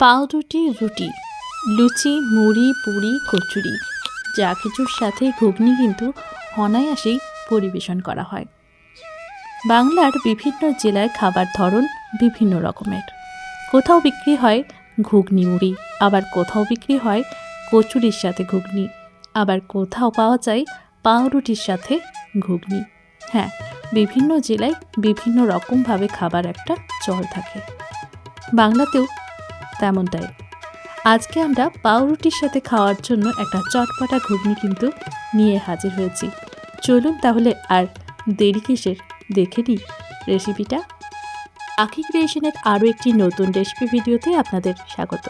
পাউরুটি, রুটি, লুচি, মুড়ি, পুরি, কচুরি, যা কিছুর সাথে ঘুগনি কিন্তু অনায়াসেই পরিবেশন করা হয়। বাংলার বিভিন্ন জেলায় খাবার ধরন বিভিন্ন রকমের। কোথাও বিক্রি হয় ঘুগনি মুড়ি, আবার কোথাও বিক্রি হয় কচুরির সাথে ঘুগনি, আবার কোথাও পাওয়া যায় পাউরুটির সাথে ঘুগনি। হ্যাঁ বিভিন্ন জেলায় বিভিন্ন রকমভাবে খাবার একটা চল থাকে। বাংলাতেও তেমনটাই আজকে আমরা পাউরুটির সাথে খাওয়ার জন্য একটা চটপটা ঘুগনি কিন্তু নিয়ে হাজির হয়েছি। চলুন তাহলে আর দেরি কিসের? দেখে নিই রেসিপিটা। আখি ক্রিয়েশনের আরও একটি নতুন রেসিপি ভিডিওতে আপনাদের স্বাগত।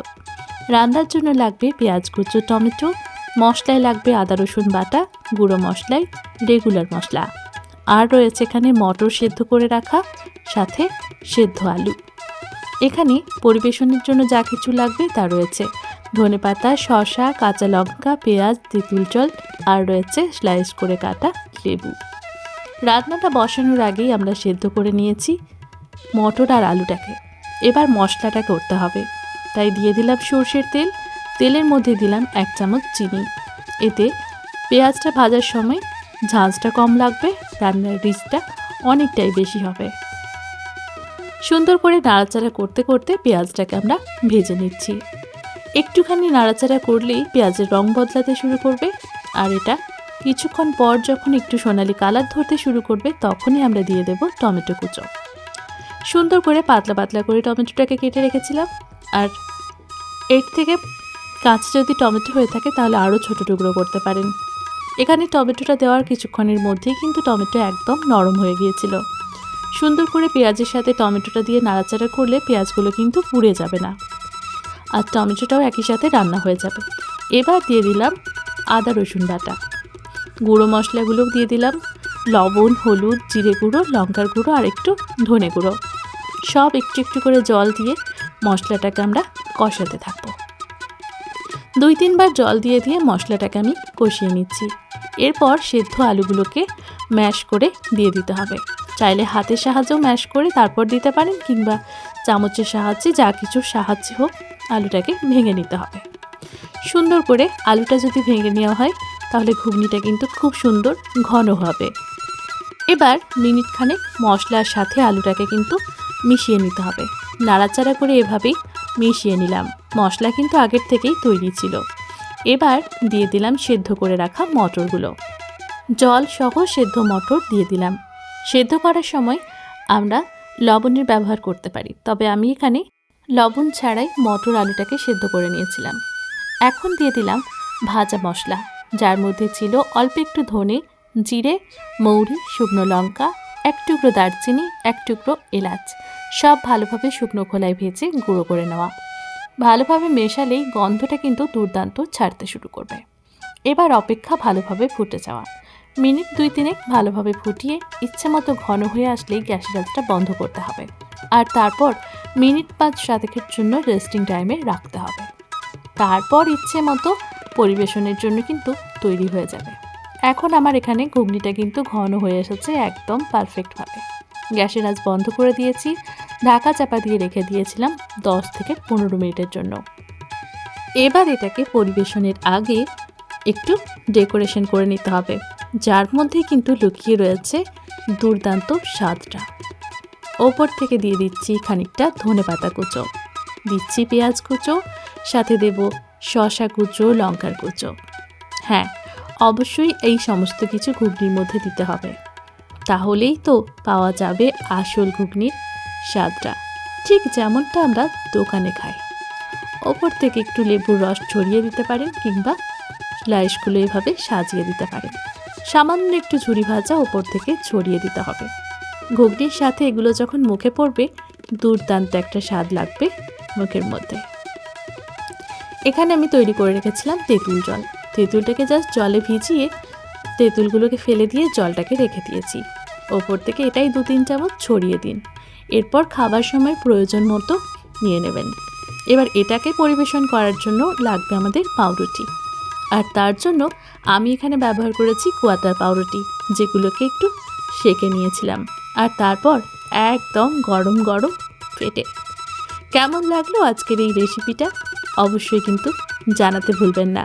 রান্নার জন্য লাগবে পেঁয়াজ কুচো, টমেটো, মশলায় লাগবে আদা, রসুন বাটা, গুঁড়ো মশলায় রেগুলার মশলা। আর রয়েছে এখানে মটর সেদ্ধ করে রাখা, সাথে সেদ্ধ আলু। এখানে পরিবেশনের জন্য যা কিছু লাগবে তা রয়েছে। ধনেপাতা শসা, কাঁচা লঙ্কা, পেঁয়াজ, তেঁতুল জল, আর রয়েছে স্লাইস করে কাটা লেবু। রান্নাটা বসানোর আগেই আমরা সেদ্ধ করে নিয়েছি মটর আর আলুটাকে। এবার মশলাটা করতে হবে। তাই দিয়ে দিলাম সর্ষের তেল। তেলের মধ্যে দিলাম এক চামচ চিনি। এতে পেঁয়াজটা ভাজার সময় ঝাঁঝটা কম লাগবে, রান্নার রিচটা অনেকটাই বেশি হবে। সুন্দর করে নাড়াচাড়া করতে করতে পেঁয়াজটাকে আমরা ভেজে নিচ্ছি। একটুখানি নাড়াচাড়া করলেই পেঁয়াজের রং বদলাতে শুরু করবে। আর এটা কিছুক্ষণ পর যখন একটু সোনালি কালার ধরতে শুরু করবে, তখনই আমরা দিয়ে দেব টমেটো কুচো। সুন্দর করে পাতলা পাতলা করে টমেটোটাকে কেটে রেখেছিলাম। আর এর থেকে কাঁচা যদি টমেটো হয়ে থাকে, তাহলে আরও ছোটো টুকরো করতে পারেন। এখানে টমেটোটা দেওয়ার কিছুক্ষণের মধ্যেই কিন্তু টমেটো একদম নরম হয়ে গিয়েছিল। সুন্দর করে পেঁয়াজের সাথে টমেটোটা দিয়ে নাড়াচাড়া করলে পেঁয়াজগুলো কিন্তু পুড়ে যাবে না। আর টমেটোটাও একই সাথে রান্না হয়ে যাবে। এবার দিয়ে দিলাম আদা, রসুন বাটা। গুঁড়ো মশলাগুলো দিয়ে দিলাম। লবণ, হলুদ, জিরে গুঁড়ো, লঙ্কার গুঁড়ো আর একটু ধনে গুঁড়ো। সব একটু একটু করে জল দিয়ে মশলাটাকে আমরা কষাতে থাকব। দুই তিনবার জল দিয়ে দিয়ে মশলাটাকে আমি কষিয়ে নিচ্ছি। এরপর সেদ্ধ আলুগুলোকে ম্যাশ করে দিয়ে দিতে হবে। চাইলে হাতের সাহায্যেও ম্যাশ করে তারপর দিতে পারেন কিংবা চামচের সাহায্যে যা কিছুর সাহায্যে হোক, আলুটাকে ভেঙে নিতে হবে। সুন্দর করে আলুটা যদি ভেঙে নেওয়া হয়, তাহলে ঘুগনিটা কিন্তু খুব সুন্দর ঘন হবে। এবার মিনিট খানেক মশলার সাথে আলুটাকে কিন্তু মিশিয়ে নিতে হবে। নাড়াচাড়া করে এভাবেই মিশিয়ে নিলাম। মশলা কিন্তু আগের থেকেই তৈরি ছিল। এবার দিয়ে দিলাম সেদ্ধ করে রাখা মটরগুলো। জল সহ সেদ্ধ মটর দিয়ে দিলাম। সেদ্ধ করার সময় আমরা লবণের ব্যবহার করতে পারি। তবে আমি এখানে লবণ ছাড়াই মটর আলুটাকে সেদ্ধ করে নিয়েছিলাম। এখন দিয়ে দিলাম ভাজা মশলা, যার মধ্যে ছিল অল্প একটু ধনে জিরে, মৌরি, শুকনো লঙ্কা, এক টুকরো দারচিনি, এক টুকরো এলাচ, সব ভালোভাবে শুকনো খোলায় ভেজে গুঁড়ো করে নেওয়া। ভালোভাবে মেশালেই গন্ধটা কিন্তু দুর্দান্ত ছাড়তে শুরু করবে। এবার অপেক্ষা ভালোভাবে ফুটে যাওয়া। মিনিট দুই তিনেক ভালোভাবে ফুটিয়ে ইচ্ছে মতো ঘন হয়ে আসলেই গ্যাসের আঁচটা বন্ধ করতে হবে। আর তারপর মিনিট পাঁচ সাতেকের জন্য রেস্টিং টাইমে রাখতে হবে। তারপর ইচ্ছে মতো পরিবেশনের জন্য কিন্তু তৈরি হয়ে যাবে। এখন আমার এখানে ঘুগনিটা কিন্তু ঘন হয়ে এসেছে একদম পারফেক্টভাবে গ্যাসের আঁচ বন্ধ করে দিয়েছি, ঢাকা চাপা দিয়ে রেখে দিয়েছিলাম দশ থেকে পনেরো মিনিটের জন্য। এবার এটাকে পরিবেশনের আগে একটু ডেকোরেশন করে নিতে হবে। যার মধ্যে কিন্তু লুকিয়ে রয়েছে দুর্দান্ত স্বাদটা। ওপর থেকে দিয়ে দিচ্ছি খানিকটা ধনে পাতা কুচো। দিচ্ছি পেঁয়াজ কুচো, সাথে দেব শশা কুচো, লঙ্কার কুচো। হ্যাঁ অবশ্যই এই সমস্ত কিছু ঘুগনির মধ্যে দিতে হবে। তাহলেই তো পাওয়া যাবে আসল ঘুগনির স্বাদটা। ঠিক যেমনটা আমরা দোকানে খাই। ওপর থেকে একটু লেবুর রস ছড়িয়ে দিতে পারেন কিংবা স্লাইসগুলো এভাবে সাজিয়ে দিতে পারেন। সামান্য একটু ঝুরি ভাজা ওপর থেকে ছড়িয়ে দিতে হবে। ঘুগনির সাথে এগুলো যখন মুখে পড়বে, দুর্দান্ত একটা স্বাদ লাগবে মুখের মধ্যে। এখানে আমি তৈরি করে রেখেছিলাম তেঁতুল জল। তেঁতুলটাকে জাস্ট জলে ভিজিয়ে তেঁতুলগুলোকে ফেলে দিয়ে জলটাকে রেখে দিয়েছি। ওপর থেকে এটাই দু তিন চামচ ছড়িয়ে দিন। এরপর খাবার সময় প্রয়োজন মতো নিয়ে নেবেন। এবার এটাকে পরিবেশন করার জন্য লাগবে আমাদের পাউরুটি। আর তার জন্য আমি এখানে ব্যবহার করেছি কোয়াটার পাউরুটি, যেগুলোকে একটু সেকে নিয়েছিলাম। আর তারপর একদম গরম গরম ফেটে। কেমন লাগল আজকের এই রেসিপিটা অবশ্যই কিন্তু জানাতে ভুলবেন না।